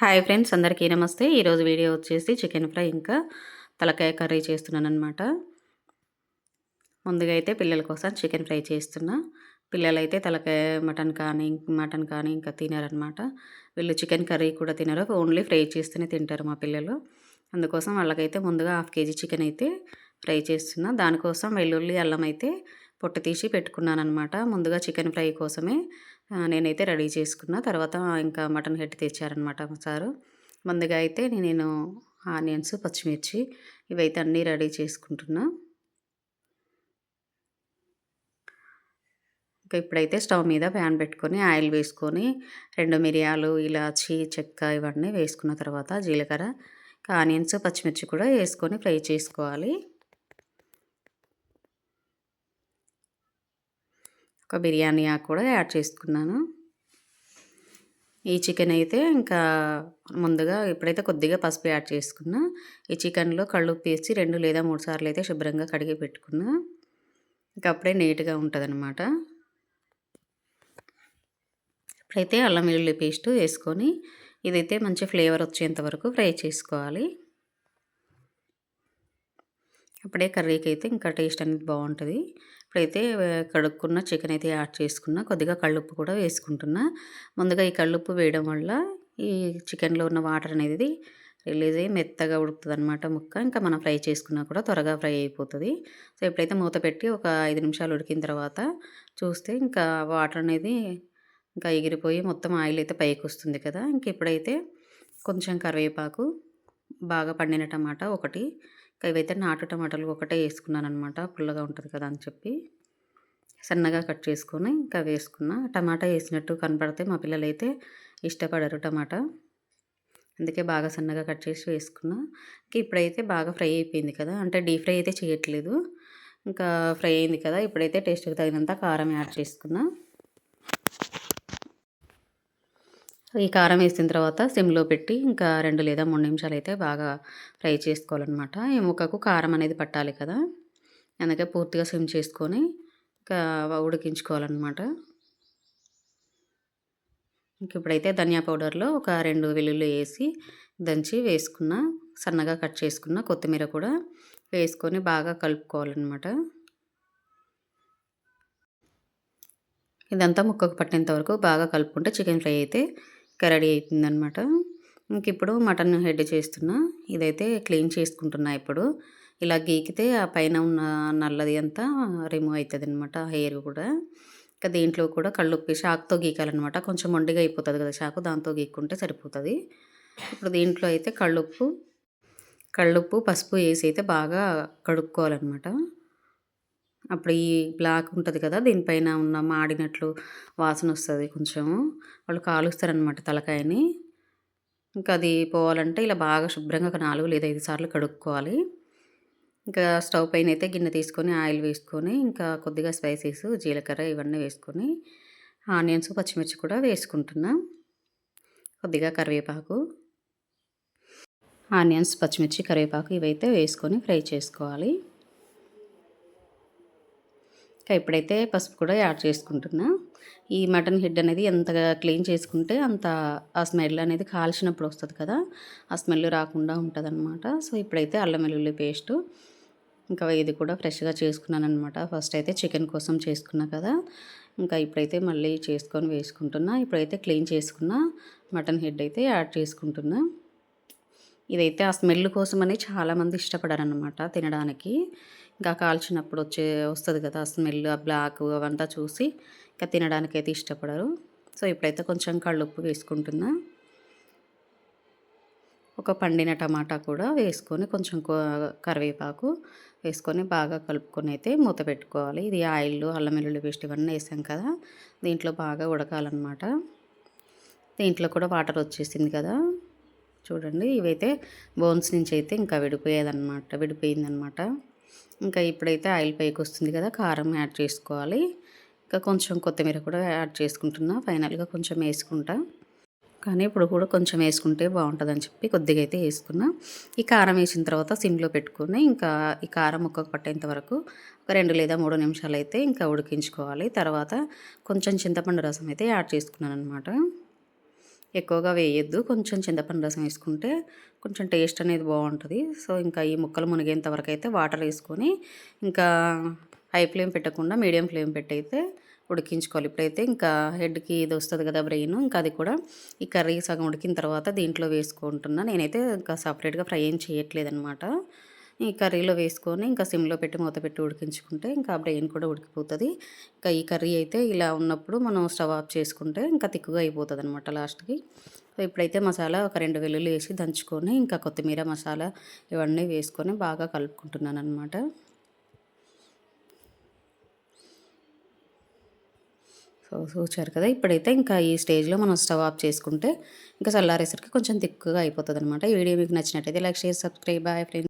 Hi friends అందరికీ నమస్తే. ఈరోజు వీడియో వచ్చేసి చికెన్ ఫ్రై ఇంకా తలకాయ కర్రీ చేస్తున్నాను అనమాట ముందుగా అయితే పిల్లల కోసం చికెన్ ఫ్రై చేస్తున్నా. పిల్లలైతే తలకాయ మటన్ కానీ మటన్ కానీ ఇంకా తినారనమాట వీళ్ళు చికెన్ కర్రీ కూడా తినరు ఓన్లీ ఫ్రై చేస్తూనే తింటారు మా పిల్లలు. అందుకోసం వాళ్ళకైతే ముందుగా హాఫ్ కేజీ చికెన్ అయితే ఫ్రై చేస్తున్నా. దానికోసం వెల్లుల్లి అల్లం అయితే పొట్టు తీసి పెట్టుకున్నాను అనమాట ముందుగా చికెన్ ఫ్రై కోసమే నేనైతే రెడీ చేసుకున్న. తర్వాత ఇంకా మటన్ హెడ్ తెచ్చారనమాట సారు. ముందుగా అయితే నేను ఆనియన్స్ పచ్చిమిర్చి ఇవైతే అన్నీ రెడీ చేసుకుంటున్నా. ఇంకా ఇప్పుడైతే స్టవ్ మీద ప్యాన్ పెట్టుకొని ఆయిల్ వేసుకొని రెండు మిరియాలు ఇలాచి చెక్క ఇవన్నీ వేసుకున్న తర్వాత జీలకర్ర ఆనియన్స్ పచ్చిమిర్చి కూడా వేసుకొని ఫ్రై చేసుకోవాలి. ఒక బిర్యానీ ఆకు కూడా యాడ్ చేసుకున్నాను. ఈ చికెన్ అయితే ఇంకా ముందుగా ఇప్పుడైతే కొద్దిగా పసుపు యాడ్ చేసుకున్నా. ఈ చికెన్లో కళ్ళు వేసి రెండు లేదా మూడు సార్లు అయితే శుభ్రంగా కడిగి పెట్టుకున్నా. ఇంకా అప్పుడే నీట్గా ఉంటుంది అనమాట ఇప్పుడైతే అల్లం వెల్లుల్లి పేస్ట్ వేసుకొని ఇదైతే మంచి ఫ్లేవర్ వచ్చేంత వరకు ఫ్రై చేసుకోవాలి. అప్పుడే కర్రీకి అయితే ఇంకా టేస్ట్ అనేది బాగుంటుంది. ఇప్పుడైతే కడుక్కున్న చికెన్ అయితే యాడ్ చేసుకున్న కొద్దిగా కళ్ళుప్పు కూడా వేసుకుంటున్నా. ముందుగా ఈ కళ్ళుప్పు వేయడం వల్ల ఈ చికెన్లో ఉన్న వాటర్ అనేది రిలీజ్ అయ్యి మెత్తగా ఉడుకుతుంది అనమాట ముక్క. ఇంకా మనం ఫ్రై చేసుకున్నా కూడా త్వరగా ఫ్రై అయిపోతుంది. సో ఎప్పుడైతే మూత పెట్టి ఒక ఐదు నిమిషాలు ఉడికిన తర్వాత చూస్తే ఇంకా వాటర్ అనేది ఇంకా ఎగిరిపోయి మొత్తం ఆయిల్ అయితే పైకి వస్తుంది కదా. ఇంక ఇప్పుడైతే కొంచెం కరివేపాకు బాగా పండిన టమాటా ఒకటి. ఇవైతే నాటు టమాటాలు ఒకటే వేసుకున్నాను అనమాట పుల్లగా ఉంటుంది కదా అని చెప్పి. సన్నగా కట్ చేసుకొని ఇంకా వేసుకున్న. టమాటా వేసినట్టు కనపడితే మా పిల్లలు అయితే ఇష్టపడరు టమాటా. అందుకే బాగా సన్నగా కట్ చేసి వేసుకున్నా. ఇంకా ఇప్పుడైతే బాగా ఫ్రై అయిపోయింది కదా. అంటే డీప్ ఫ్రై అయితే చేయట్లేదు. ఇంకా ఫ్రై అయింది కదా. ఇప్పుడైతే టేస్ట్కి తగినంత కారం యాడ్ చేసుకున్నా. ఈ కారం వేసిన తర్వాత సిమ్లో పెట్టి ఇంకా రెండు లేదా మూడు నిమిషాలు అయితే బాగా ఫ్రై చేసుకోవాలన్నమాట. ఈ ముక్కకు కారం అనేది పట్టాలి కదా. అందుకే పూర్తిగా సిమ్ చేసుకొని ఇంకా ఉడికించుకోవాలన్నమాట. ఇంక ఇప్పుడైతే ధనియా పౌడర్లో ఒక రెండు వెల్లుల్లి వేసి దంచి వేసుకున్న సన్నగా కట్ చేసుకున్న కొత్తిమీర కూడా వేసుకొని బాగా కలుపుకోవాలన్నమాట. ఇదంతా ముక్కకు పట్టేంత వరకు బాగా కలుపుకుంటే చికెన్ ఫ్రై అయితే రెడీ అవుతుందనమాట ఇంక ఇప్పుడు మటన్ హెడ్ చేస్తున్నా. ఇదైతే క్లీన్ చేసుకుంటున్నా ఇప్పుడు. ఇలా గీకితే ఆ పైన ఉన్న నల్లది అంతా రిమూవ్ అవుతుంది అనమాట హెయిర్ కూడా. ఇంకా దీంట్లో కూడా కళ్ళుప్పి షాక్తో గీకాలన్నమాట. కొంచెం మొండిగా అయిపోతుంది కదా షాకు దాంతో గీక్కుంటే సరిపోతుంది. ఇప్పుడు దీంట్లో అయితే కళ్ళుప్పు కళ్ళుప్పు పసుపు వేసి అయితే బాగా కడుక్కోవాలన్నమాట. అప్పుడు ఈ బ్లాక్ ఉంటుంది కదా దీనిపైన ఉన్న మాడినట్లు వాసన వస్తుంది కొంచెం వాళ్ళు కాలుస్తారనమాట తలకాయని. ఇంకా అది పోవాలంటే ఇలా బాగా శుభ్రంగా ఒక నాలుగు లేదా ఐదు సార్లు కడుక్కోవాలి. ఇంకా స్టవ్ పైన అయితే గిన్నె తీసుకొని ఆయిల్ వేసుకొని ఇంకా కొద్దిగా స్పైసెస్ జీలకర్ర ఇవన్నీ వేసుకొని ఆనియన్స్ పచ్చిమిర్చి కూడా వేసుకుంటున్నా. కొద్దిగా కరివేపాకు ఆనియన్స్ పచ్చిమిర్చి కరివేపాకు ఇవైతే వేసుకొని ఫ్రై చేసుకోవాలి. ఇప్పుడైతే పసుపు కూడా యాడ్ చేసుకుంటున్నా ఈ మటన్ హెడ్ అనేది ఎంతగా క్లీన్ చేసుకుంటే అంత ఆ స్మెల్ అనేది కాల్చినప్పుడు వస్తుంది కదా ఆ స్మెల్ రాకుండా ఉంటుంది అనమాట సో ఇప్పుడైతే అల్లం వెల్లుల్లి పేస్టు ఇంకా ఇది కూడా ఫ్రెష్గా చేసుకున్నాను అనమాట ఫస్ట్ అయితే చికెన్ కోసం చేసుకున్నా కదా ఇంకా ఇప్పుడైతే మళ్ళీ చేసుకొని వేసుకుంటున్నా. ఇప్పుడైతే క్లీన్ చేసుకున్న మటన్ హెడ్ అయితే యాడ్ చేసుకుంటున్నా. ఇదైతే ఆ స్మెల్ కోసమని చాలామంది ఇష్టపడారనమాట తినడానికి. ఇంకా కాల్చినప్పుడు వచ్చే వస్తుంది కదా స్మెల్ ఆ బ్లాక్ అవంతా చూసి ఇంకా తినడానికైతే ఇష్టపడరు. సో ఇప్పుడైతే కొంచెం కళ్ళుప్పు వేసుకుంటున్నా. ఒక పండిన టమాటా కూడా వేసుకొని కొంచెం కరివేపాకు వేసుకొని బాగా కలుపుకొని అయితే మూత పెట్టుకోవాలి. ఇది ఆయిల్ అల్లం వెల్లుల్లి పేస్ట్ ఇవన్నీ వేసాం కదా దీంట్లో బాగా ఉడకాలన్నమాట. దీంట్లో కూడా వాటర్ వచ్చేసింది కదా. చూడండి ఇవైతే బోన్స్ నుంచి అయితే ఇంకా విడిపోయేదన్నమాట విడిపోయిందనమాట ఇంకా ఇప్పుడైతే ఆయిల్ పైకి వస్తుంది కదా కారం యాడ్ చేసుకోవాలి. ఇంకా కొంచెం కొత్తిమీర కూడా యాడ్ చేసుకుంటున్నా ఫైనల్గా కొంచెం వేసుకుంటా. కానీ ఇప్పుడు కూడా కొంచెం వేసుకుంటే బాగుంటుందని చెప్పి కొద్దిగా అయితే వేసుకున్నా. ఈ కారం వేసిన తర్వాత సిమ్లో పెట్టుకుని ఇంకా ఈ కారం ముక్కకు పట్టేంత వరకు ఒక రెండు లేదా మూడు నిమిషాలు అయితే ఇంకా ఉడికించుకోవాలి. తర్వాత కొంచెం చింతపండు రసం అయితే యాడ్ చేసుకున్నాను అనమాట ఎక్కువగా వేయొద్దు. కొంచెం చింతపండు రసం వేసుకుంటే కొంచెం టేస్ట్ అనేది బాగుంటుంది. సో ఇంకా ఈ ముక్కలు మునిగేంత వరకు అయితే వాటర్ వేసుకొని ఇంకా హై ఫ్లేమ్ పెట్టకుండా మీడియం ఫ్లేమ్ పెట్టయితే ఉడికించుకోవాలి. ఇప్పుడైతే ఇంకా హెడ్కి ఇది వస్తుంది కదా బ్రెయిన్ ఇంకా అది కూడా ఈ కర్రీ సగం ఉడికిన తర్వాత దీంట్లో వేసుకుంటున్నా. నేనైతే ఇంకా సపరేట్గా ఫ్రై ఏం చేయట్లేదు అనమాట ఈ కర్రీలో వేసుకొని ఇంకా సిమ్లో పెట్టి మూత పెట్టి ఉడికించుకుంటే ఇంకా బ్రెయిన్ కూడా ఉడికిపోతుంది. ఇంకా ఈ కర్రీ అయితే ఇలా ఉన్నప్పుడు మనం స్టవ్ ఆఫ్ చేసుకుంటే ఇంకా తిక్కుగా అయిపోతుంది అనమాట లాస్ట్కి. సో ఇప్పుడైతే మసాలా ఒక రెండు వెల్లుల్లి వేసి దంచుకొని ఇంకా కొత్తిమీర మసాలా ఇవన్నీ వేసుకొని బాగా కలుపుకుంటున్నాను అనమాట సో చూచారు కదా ఇప్పుడైతే ఇంకా ఈ స్టేజ్లో మనం స్టవ్ ఆఫ్ చేసుకుంటే ఇంకా చల్లారేసరికి కొంచెం తిక్కుగా అయిపోతుంది అనమాట ఈ వీడియో మీకు నచ్చినట్టయితే like share subscribe. Bye friends.